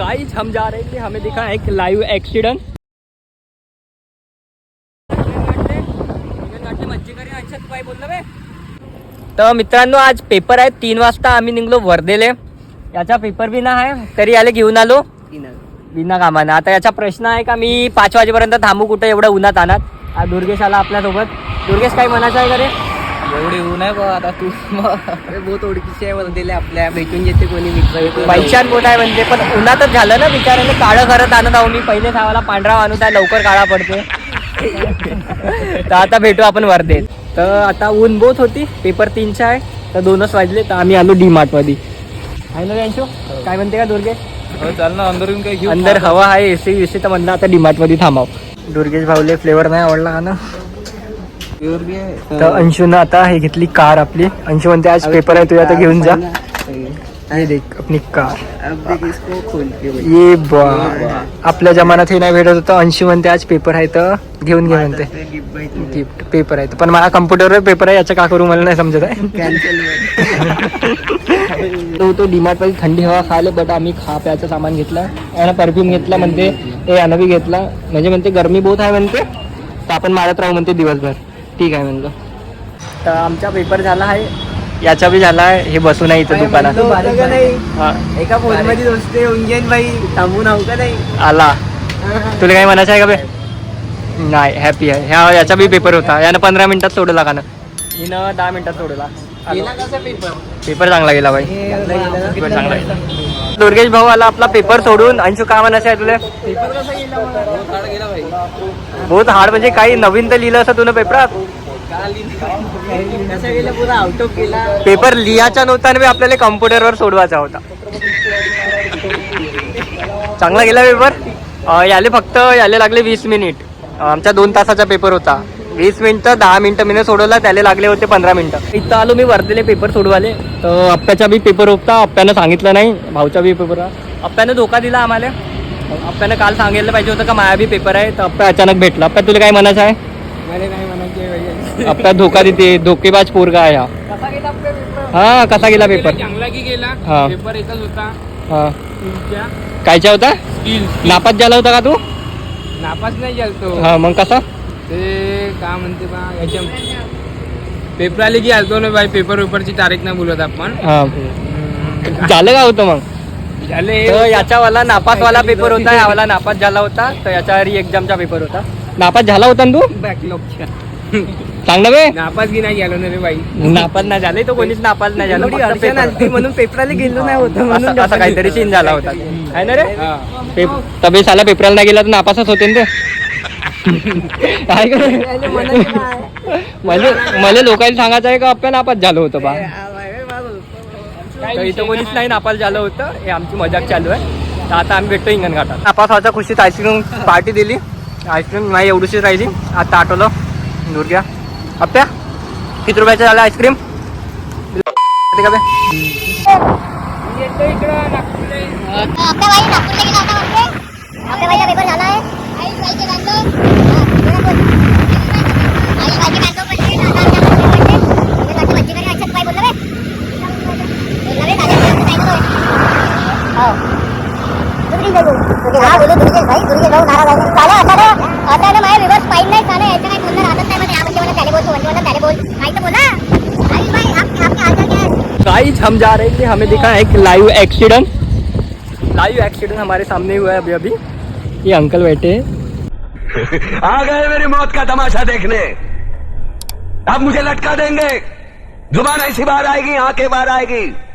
Guys हम जा रहे थे हमें दिखा एक लाइव एक्सीडेंट तर मित्रांनो आज पेपर आहे तीन वाजता आम्ही निघलो वर्धेले. याचा पेपर बी ना आहे तरी आले घेऊन आलो. बिना कामानं. आता याचा प्रश्न आहे का मी पाच वाजेपर्यंत थांबू कुठं एवढं उन्हात आणत आज दुर्गेश आला आपल्यासोबत. दुर्गेश काही म्हणायचं आहे का रे एवढी ऊन आहे बा आता तू अरे बहुत ओळखीचे आहे दिले आपल्या. भेटून येते कोणी मित्र पैशान बोट आहे म्हणजे पण उन्हातच झालं ना बिचाराने काळं करत आणत आहो मी. पहिले सावाला पांढरा आणत आहे लवकर काळा पडते तर आता भेटू आपण वर्धेत. तर आता ऊन बोत होती पेपर तीनशे आहे तर दोनच वाजले तर आम्ही आलो डी मार्टमध्ये आहे ना यांशो काय म्हणते का दुर्गेश हो चाल ना अंदर येऊन अंदर हवा आहे एसी एसी तर म्हणलं आता डीमार्टमध्ये थांबाव. दुर्गेश भाऊले फ्लेवर नाही आवडला का ना? तर अंशूनं आता हे घेतली कार आपली. अंशू म्हणते आज पेपर आहे तू आता घेऊन जा. ये देख अपनी कार. अब देख इसको खोल के भाई. ये बा. आपल्या जमान्यात हे नाही भेटत होतं. अंशू म्हणते आज पेपर आहे तर घेऊन घे म्हणते. ते. गिफ्ट पेपर आहे पण मला कम्प्युटरवर पेपर आहे याचं का करू मला नाही समजत आहे. तो तो डीमार्टमध्ये थंडी हवा खायला बट आम्ही खा प्याचं सामान घेतलं. यानं परफ्यूम घेतला म्हणते हे यानं बी घेतला. म्हणजे म्हणते गरमी बहुत आहे म्हणते. तर आपण मारत राहू म्हणते दिवसभर. ठीक आहे म्हणलं. तर आमचा पेपर झाला आहे. याचा बी झाला आहे. हे बसून आहे इथं दुकानात. नाही? हा, एका फोनमध्ये दोस्ते होऊन जाईन भाई थांबून आहो का नाही? आला. तुला काही म्हणायचं आहे का बे? नाही हॅपी आहे. ह्या याचा बी पेपर होता. यानं पंधरा मिनिटात सोडला का ना. हिनं दहा मिनिटात सोडला पेपर? पेपर चांगला गेला बाई? पेपर चांगला गेला. दुर्गेश भाऊ आला आपला पेपर सोडून. अंशू काय म्हणायचं आहे तुला? पेपर कसा गेला बहुत हार्ड म्हणजे काही नवीन तर लिहिलं असं तुला पेपरात? पेपर लिहायचा नव्हता आणि आपल्याला कम्प्युटरवर सोडवायचा होता. चांगला गेला पेपर? याले फक्त याले लागले वीस मिनिट. आमचा दोन तासाचा पेपर होता. वीस मिनिटं दहा मिनिटं मी सोडवला त्याला लागले होते पंधरा मिनिटं. इथं आलो मी वर्धेले पेपर सोडवाले. तर अप्प्याचा बी पेपर होता अप्प्यानं सांगितलं नाही भाऊचा बी पेपर होता. अप्प्यानं धोका दिला आम्हाला. अप्प्यानं काल सांगितलं पाहिजे होतं का माया बी पेपर आहे. तर अप्प्या अचानक भेटला. अप्प्या तुला काय म्हणायचं आहे? मला नाही म्हणायचे भाई अप्प्या धोका देते धोकेबाज पोरगा आहे हा. कसा गेला आपला पेपर हा कसा गेला पेपर चांगला की गेला? हा. पेपर एकच होता. हा. कायचा होता? नापास झाला होता का तू? नापास नाही झालतो. हा मग कसा? ते का म्हणते बा याच्या पेपर आले की आलतो ना बाई पेपर पेपरची तारीख नाही बोलत आपण. हा. झालं का होतं मग? झाले. तर याच्यावाला नापासवाला पेपर होता यावाला नापास झाला होता तर याच्या री एक्झामचा पेपर होता. नापास झाला होता ना तू? बॅकलॉगच्या चांगलं बे. नापास की नाही गेलो ना रे बाई? नापास नाही झाले तो कोणीच नापास नाही झाला फक्त म्हणून पेपराला गेलो नाही होतं म्हणून असं असं काहीतरी सीन झाला होता. आहे ना रे. पेप तबे साला पेपराला नाही गेला तर नापासच होते ना ते. काय? म्हणजे मला लोकांना सांगायचं आहे का अप्प्या नापास झालं होतं बा. इथं कोणीच नाही नापास झालं होतं. हे आमची मजाक चालू आहे. तर आता आम्ही भेटतो इंगण घाटात. नापास व्हायचा खुशीत आईस्क्रीम पार्टी दिली. आईस्क्रीम नाही एवढीशी राहिली. आता आठवलं. दुर्ग्या अप्प्या किती रुपयाचं झालं आईस्क्रीम? का बे? इकडं गाइस हम जा रहे थे हमें दिखा एक लाइव एक्सीडेंट लाइव एक्सीडेंट हमारे सामने हुआ है अभी अभी। ये अंकल बैठे आ गए मेरी मौत का तमाशा देखने। अब मुझे लटका देंगे। ज़ुबान ऐसी बाहर आएगी आँखें बार आएगी।